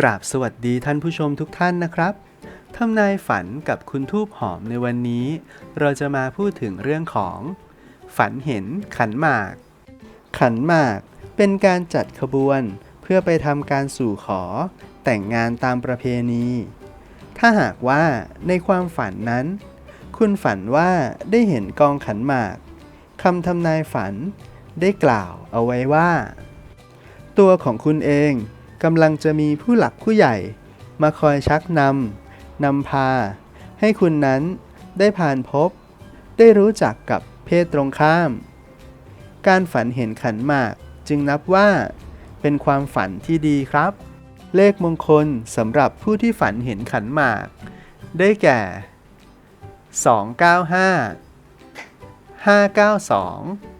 กราบสวัสดีท่านผู้ชมทุกท่านนะครับทำนายฝันกับคุณทูบหอมในวันนี้ เราจะมาพูดถึงเรื่องของ ฝันเห็นขันหมาก ขันหมากเป็นการจัดขบวนเพื่อไปทำการสู่ขอ แต่งงานตามประเพณี ถ้าหากว่าในความฝันนั้น คุณฝันว่าได้เห็นกองขันหมากคำทำนายฝันได้กล่าวเอาไว้ว่า ตัวของคุณเอง กำลังจะมีผู้หลักผู้ใหญ่ มาคอยชักนำนำพา ให้คุณนั้นได้ผ่านพบ ได้รู้จักกับเพศตรงข้าม การฝันเห็นขันหมากจึงนับว่า เป็นความฝันที่ดีครับ เลขมงคลสำหรับผู้ที่ฝันเห็นขันหมาก ได้แก่ 295 592